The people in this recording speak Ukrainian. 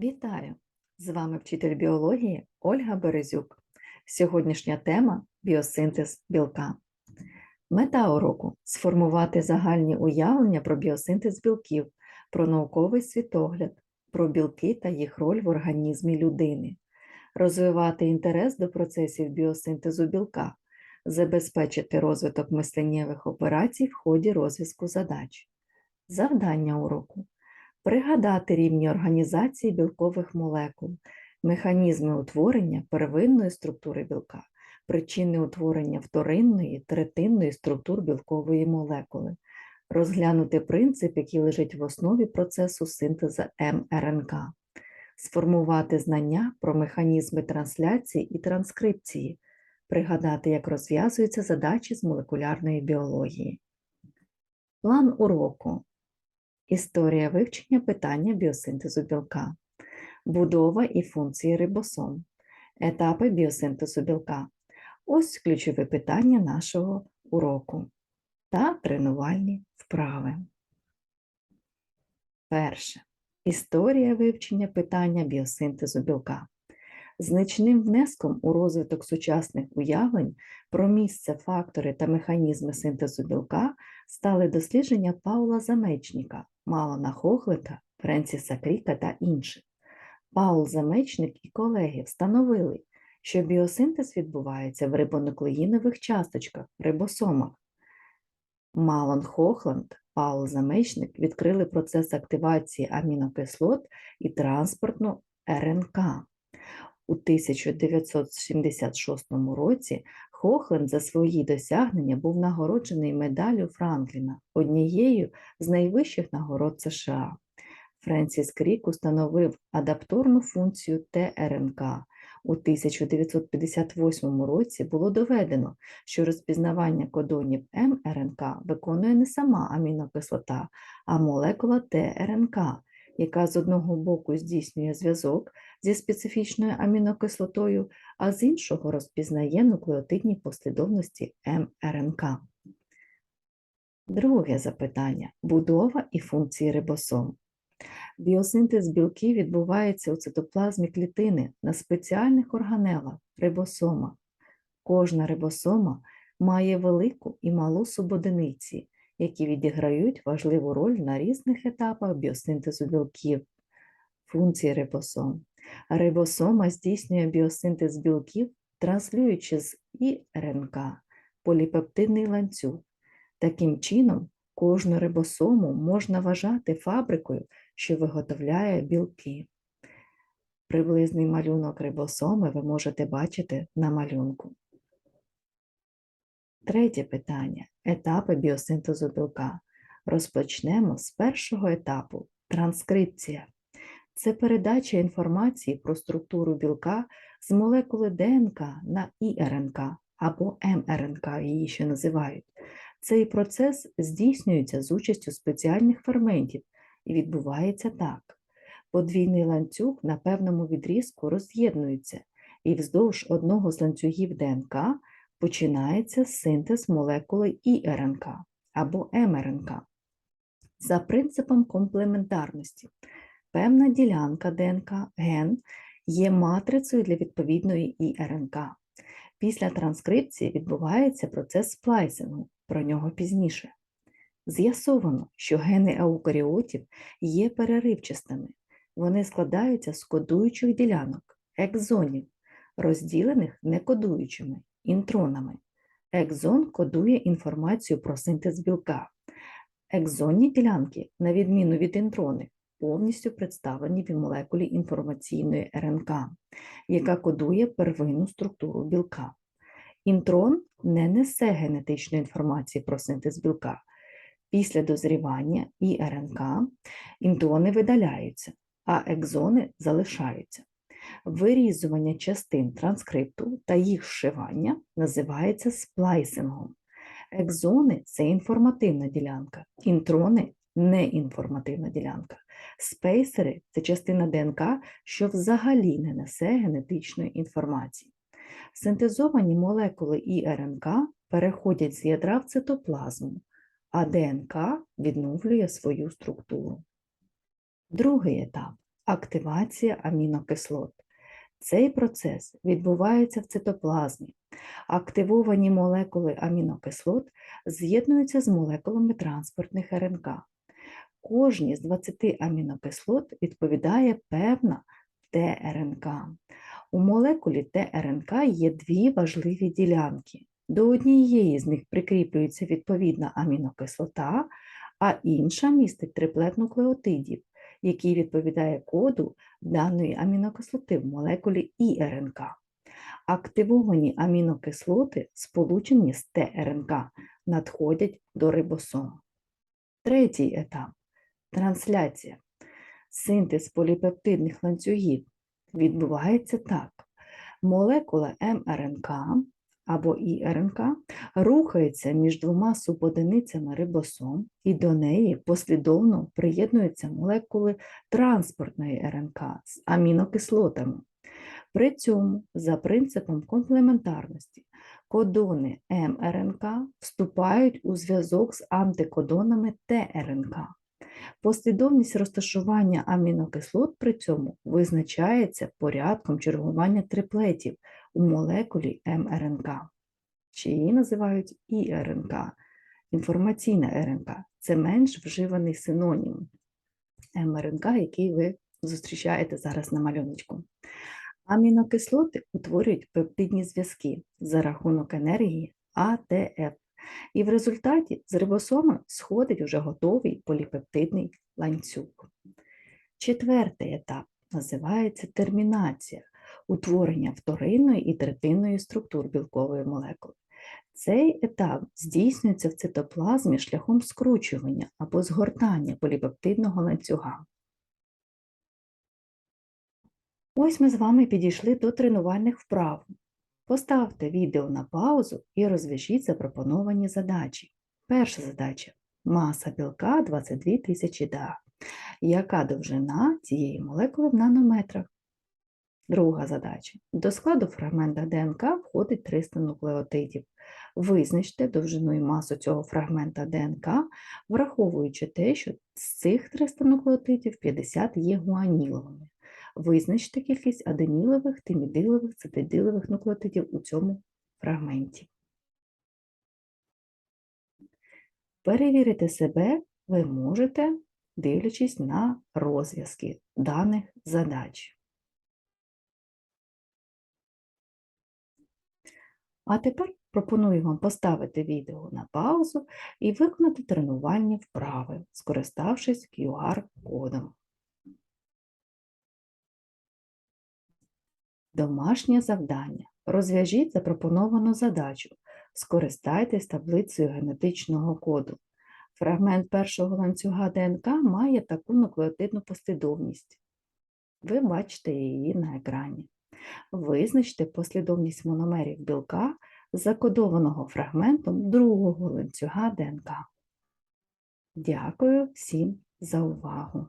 Вітаю! З вами вчитель біології Ольга Березюк. Сьогоднішня тема біосинтез білка. Мета уроку сформувати загальні уявлення про біосинтез білків, про науковий світогляд, про білки та їх роль в організмі людини, розвивати інтерес до процесів біосинтезу білка, забезпечити розвиток мисленнєвих операцій в ході розв'язку задач. Завдання уроку пригадати рівні організації білкових молекул, механізми утворення первинної структури білка, причини утворення вторинної, третинної структур білкової молекули, розглянути принцип, який лежить в основі процесу синтезу мРНК, сформувати знання про механізми трансляції і транскрипції, пригадати, як розв'язуються задачі з молекулярної біології. План уроку. Історія вивчення питання біосинтезу білка, будова і функції рибосом, етапи біосинтезу білка. Ось ключові питання нашого уроку та тренувальні вправи. Перше. Історія вивчення питання біосинтезу білка. Значним внеском у розвиток сучасних уявлень про місце, фактори та механізми синтезу білка стали дослідження Паула Замечніка, Малона Хохлета, Френсіса Кріка та інших. Паул Замечник і колеги встановили, що біосинтез відбувається в рибонуклеїнових часточках, рибосомах. Малон Хохланд, Паул Замечник відкрили процес активації амінокислот і транспортну РНК. У 1976 році Хохленд за свої досягнення був нагороджений медаллю Франкліна, однією з найвищих нагород США. Френсіс Крік установив адапторну функцію ТРНК. У 1958 році було доведено, що розпізнавання кодонів мРНК виконує не сама амінокислота, а молекула ТРНК, яка з одного боку здійснює зв'язок зі специфічною амінокислотою, а з іншого розпізнає нуклеотидні послідовності мРНК. Друге запитання будова і функції рибосом. Біосинтез білків відбувається у цитоплазмі клітини на спеціальних органелах рибосомах. Кожна рибосома має велику і малу субодиниці, які відіграють важливу роль на різних етапах біосинтезу білків. Функції рибосом. Рибосома здійснює біосинтез білків, транслюючи з ІРНК поліпептидний ланцюг. Таким чином, кожну рибосому можна вважати фабрикою, що виготовляє білки. Приблизний малюнок рибосоми ви можете бачити на малюнку. Третє питання етапи біосинтезу білка. Розпочнемо з першого етапу транскрипція. Це передача інформації про структуру білка з молекули ДНК на ІРНК або МРНК, її ще називають. Цей процес здійснюється з участю спеціальних ферментів і відбувається так. Подвійний ланцюг на певному відрізку роз'єднується, і вздовж одного з ланцюгів ДНК починається синтез молекули ІРНК або МРНК. За принципом комплементарності, певна ділянка ДНК ген є матрицею для відповідної ІРНК. Після транскрипції відбувається процес сплайсингу, про нього пізніше. З'ясовано, що гени еукаріотів є переривчастими. Вони складаються з кодуючих ділянок, екзонів, розділених некодуючими інтронами. Екзон кодує інформацію про синтез білка. Екзонні ділянки, на відміну від інтрони, повністю представлені в молекулі інформаційної РНК, яка кодує первинну структуру білка. Інтрон не несе генетичної інформації про синтез білка. Після дозрівання і РНК інтрони видаляються, а екзони залишаються. Вирізування частин транскрипту та їх зшивання називається сплайсингом. Екзони це інформативна ділянка, інтрони неінформативна ділянка. Спейсери це частина ДНК, що взагалі не несе генетичної інформації. Синтезовані молекули ІРНК переходять з ядра в цитоплазму, а ДНК відновлює свою структуру. Другий етап активація амінокислот. Цей процес відбувається в цитоплазмі. Активовані молекули амінокислот з'єднуються з молекулами транспортних РНК. Кожній з 20 амінокислот відповідає певна ТРНК. У молекулі ТРНК є дві важливі ділянки. До однієї з них прикріплюється відповідна амінокислота, а інша містить триплет нуклеотидів, який відповідає коду даної амінокислоти в молекулі ІРНК. Активовані амінокислоти, сполучені з ТРНК, надходять до рибосом. Третій етап трансляція. Синтез поліпептидних ланцюгів відбувається так. Молекула мРНК або ІРНК рухається між двома субодиницями рибосом, і до неї послідовно приєднуються молекули транспортної РНК з амінокислотами. При цьому, за принципом комплементарності, кодони мРНК вступають у зв'язок з антикодонами ТРНК. Послідовність розташування амінокислот при цьому визначається порядком чергування триплетів у молекулі мРНК, чи її називають ІРНК, інформаційна РНК. Це менш вживаний синонім мРНК, який ви зустрічаєте зараз на малюночку. Амінокислоти утворюють пептидні зв'язки за рахунок енергії АТФ. І в результаті з рибосома сходить уже готовий поліпептидний ланцюг. Четвертий етап називається термінація утворення вторинної і третинної структур білкової молекули. Цей етап здійснюється в цитоплазмі шляхом скручування або згортання поліпептидного ланцюга. Ось ми з вами підійшли до тренувальних вправ. Поставте відео на паузу і розв'яжіть запропоновані задачі. Перша задача маса білка 22 тисячі да. Яка довжина цієї молекули в нанометрах? Друга задача. До складу фрагмента ДНК входить 300 нуклеотидів. Визначте довжину і масу цього фрагмента ДНК, враховуючи те, що з цих 300 нуклеотидів 50 є гуаніловими. Визначте кількість аденілових, тимідилових, цитидилових нуклеотидів у цьому фрагменті. Перевірити себе ви можете, дивлячись на розв'язки даних задач. А тепер пропоную вам поставити відео на паузу і виконати тренувальні вправи, скориставшись QR-кодом. Домашнє завдання. Розв'яжіть запропоновану задачу. Скористайтесь таблицею генетичного коду. Фрагмент першого ланцюга ДНК має таку нуклеотидну послідовність. Ви бачите її на екрані. Визначте послідовність мономерів білка, закодованого фрагментом другого ланцюга ДНК. Дякую всім за увагу!